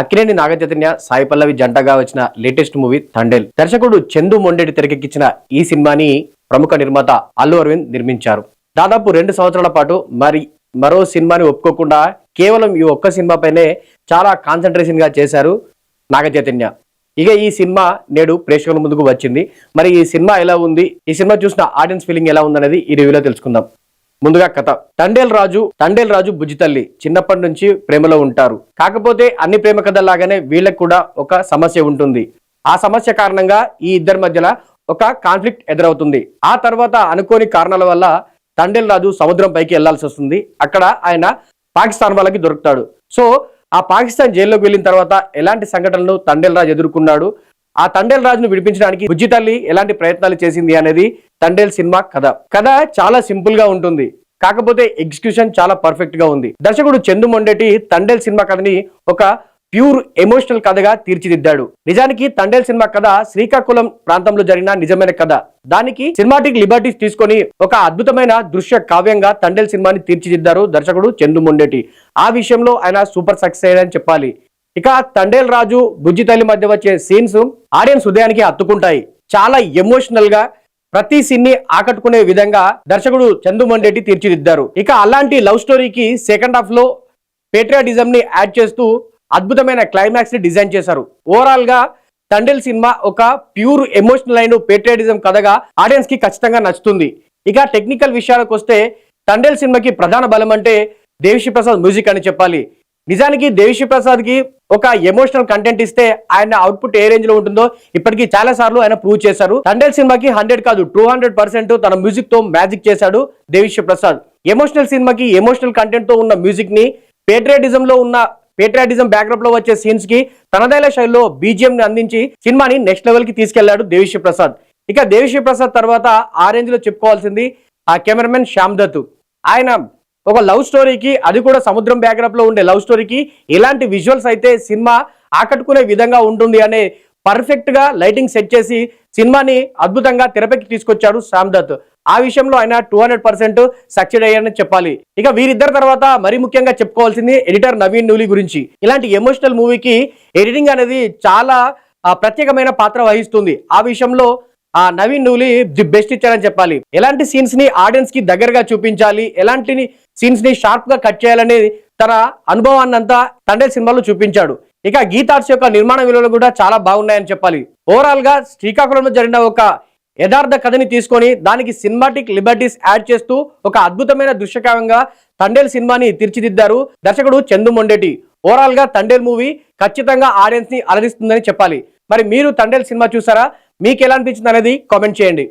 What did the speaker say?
అక్కినేని నాగచైతన్య సాయి పల్లవి జంటగా వచ్చిన latest movie Thandel. దర్శకుడు చందు మొండెడి తెరకెక్కించిన ఈ సినిమాని ప్రముఖ నిర్మాత అల్లు అరవింద్ నిర్మించారు. దాదాపు రెండు సంవత్సరాల పాటు మరి మరో సినిమాని ఒప్పుకోకుండా కేవలం ఈ ఒక్క సినిమాపైనే చాలా కాన్సన్ట్రేషన్గా చేశారు నాగచైతన్య. ఇక ఈ సినిమా నేడు ప్రేక్షకుల ముందుకు వచ్చింది. మరి ఈ సినిమా ఎలా ఉంది? ఈ సినిమా చూసిన ఆడియన్స్ ఫీలింగ్ ఎలా ఉందనేది ఈ రివ్యూలో తెలుసుకుందాం. ముందుగా కథ. తండేల్ రాజు తండేల్ రాజు బుజ్జితల్లి చిన్నప్పటి నుంచి ప్రేమలో ఉంటారు. కాకపోతే అన్ని ప్రేమ కథల్లాగానే వీళ్ళకు కూడా ఒక సమస్య ఉంటుంది. ఆ సమస్య కారణంగా ఈ ఇద్దరి మధ్యలో ఒక కాన్ఫ్లిక్ట్ ఎదురవుతుంది. ఆ తర్వాత అనుకోని కారణాల వల్ల తండేల్ రాజు సముద్రం పైకి వెళ్ళాల్సి వస్తుంది. అక్కడ ఆయన పాకిస్తాన్ వాళ్ళకి దొరుకుతాడు. సో ఆ పాకిస్తాన్ జైల్లోకి వెళ్ళిన తర్వాత ఎలాంటి సంఘటనలు తండేల్ రాజు ఎదుర్కొన్నాడు? ఆ తండేల్ రాజును విడిపించడానికి బుజ్జి తల్లి ఎలాంటి ప్రయత్నాలు చేసింది అనేది తండేల్ సినిమా కథ. కథ చాలా సింపుల్గా ఉంటుంది. కాకపోతే ఎగ్జిక్యూషన్ చాలా పర్ఫెక్ట్గా ఉంది. దర్శకుడు చందు మొండేటి తండేల్ సినిమా కథని ఒక ప్యూర్ ఎమోషనల్ కథగా తీర్చిదిద్దాడు. నిజానికి తండేల్ సినిమా కథ శ్రీకాకుళం ప్రాంతంలో జరిగిన నిజమైన కథ. దానికి సినిమాటిక్ లిబర్టీస్ తీసుకొని ఒక అద్భుతమైన దృశ్య కావ్యంగా తండేల్ సినిమాని తీర్చిదిద్దారు దర్శకుడు చందు మొండేటి ఆ విషయంలో ఆయన సూపర్ సక్సెస్ అని చెప్పాలి. ఇక తండేల్ రాజు బుజ్జి తల్లి మధ్య వచ్చే సీన్స్ ఆడియన్స్ హృదయానికి హత్తుకుంటాయి చాలా ఎమోషనల్గా ప్రతి సీన్ని ఆకట్టుకునే విధంగా దర్శకుడు చందుమండేటి తీర్చిదిద్దారు. ఇక అలాంటి లవ్ స్టోరీకి సెకండ్ హాఫ్లో పేట్రియాటిజం ని యాడ్ చేస్తూ అద్భుతమైన క్లైమాక్స్ని డిజైన్ చేశారు. ఓవరాల్గా తండేల్ సినిమా ఒక ప్యూర్ ఎమోషనల్ అయిన పేట్రియాటిజం కథగా ఆడియన్స్కి ఖచ్చితంగా నచ్చుతుంది. ఇక టెక్నికల్ విషయాలకు వస్తే తండేల్ సినిమాకి ప్రధాన బలం అంటే దేవిశ్రీ ప్రసాద్ మ్యూజిక్ అని చెప్పాలి. నిజానికి దేవిశ్రీ ప్రసాద్కి ఒక ఎమోషనల్ కంటెంట్ ఇస్తే ఆయన అవుట్పుట్ ఏ రేంజ్లో ఉంటుందో ఇప్పటికీ చాలా సార్లు ఆయన ప్రూవ్ చేశారు. తండేల్ సినిమాకి హండ్రెడ్ కాదు టూ హండ్రెడ్ పర్సెంట్ తన మ్యూజిక్తో మ్యాజిక్ చేశాడు దేవిశ్వ ప్రసాద్. ఎమోషనల్ సినిమాకి ఎమోషనల్ కంటెంట్తో ఉన్న మ్యూజిక్ని పేట్రియాటిజం లో ఉన్న పేట్రియాటిజం బ్యాక్గ్రౌండ్లో వచ్చే సీన్స్కి తనదైన శైలిలో బీజిఎం ని అందించి సినిమాని నెక్స్ట్ లెవెల్కి తీసుకెళ్ళాడు దేవిశ్వ ప్రసాద్. ఇక దేవిశ్వ ప్రసాద్ తర్వాత ఆ రేంజ్లో చెప్పుకోవాల్సింది ఆ కెమెరామెన్ శ్యామ్ దత్. ఆయన ఒక లవ్ స్టోరీకి అది కూడా సముద్రం బ్యాక్గ్రౌండ్లో ఉండే లవ్ స్టోరీకి ఇలాంటి విజువల్స్ అయితే సినిమా ఆకట్టుకునే విధంగా ఉంటుంది అనే పర్ఫెక్ట్గా లైటింగ్ సెట్ చేసి సినిమాని అద్భుతంగా తెరపైకి తీసుకొచ్చాడు శ్యామ్ దత్. ఆ విషయంలో ఆయన టూ హండ్రెడ్ పర్సెంట్ సక్సెడ్ అయ్యారని చెప్పాలి. ఇక వీరిద్దరి తర్వాత మరీ ముఖ్యంగా చెప్పుకోవాల్సింది ఎడిటర్ నవీన్ నూలి గురించి. ఇలాంటి ఎమోషనల్ మూవీకి ఎడిటింగ్ అనేది చాలా ప్రత్యేకమైన పాత్ర వహిస్తుంది. ఆ విషయంలో ఆ నవీన్ నూలి ది బెస్ట్ ఇచ్చారని చెప్పాలి. ఎలాంటి సీన్స్ని ఆడియన్స్కి దగ్గరగా చూపించాలి? ఎలాంటి సీన్స్ని షార్ప్గా కట్ చేయాలనేది తన అనుభవాన్ని అంతా తండ్రి సినిమాలో చూపించాడు. ఇక గీతార్స్ యొక్క నిర్మాణ విలువలు కూడా చాలా బాగున్నాయని చెప్పాలి. ఓవరాల్గా శ్రీకాకుళంలో జరిగిన ఒక యథార్థ కథని తీసుకొని దానికి సినిమాటిక్ లిబర్టీస్ యాడ్ చేస్తూ ఒక అద్భుతమైన దృశ్యకావ్యంగా తండేల్ సినిమాని తీర్చిదిద్దారు దర్శకుడు చందు మొండేటి. ఓవరాల్గా తండేల్ మూవీ ఖచ్చితంగా ఆడియన్స్ని అలరిస్తుందని చెప్పాలి. మరి మీరు తండేల్ సినిమా చూసారా? మీకు ఎలా అనిపించింది అనేది కామెంట్ చేయండి.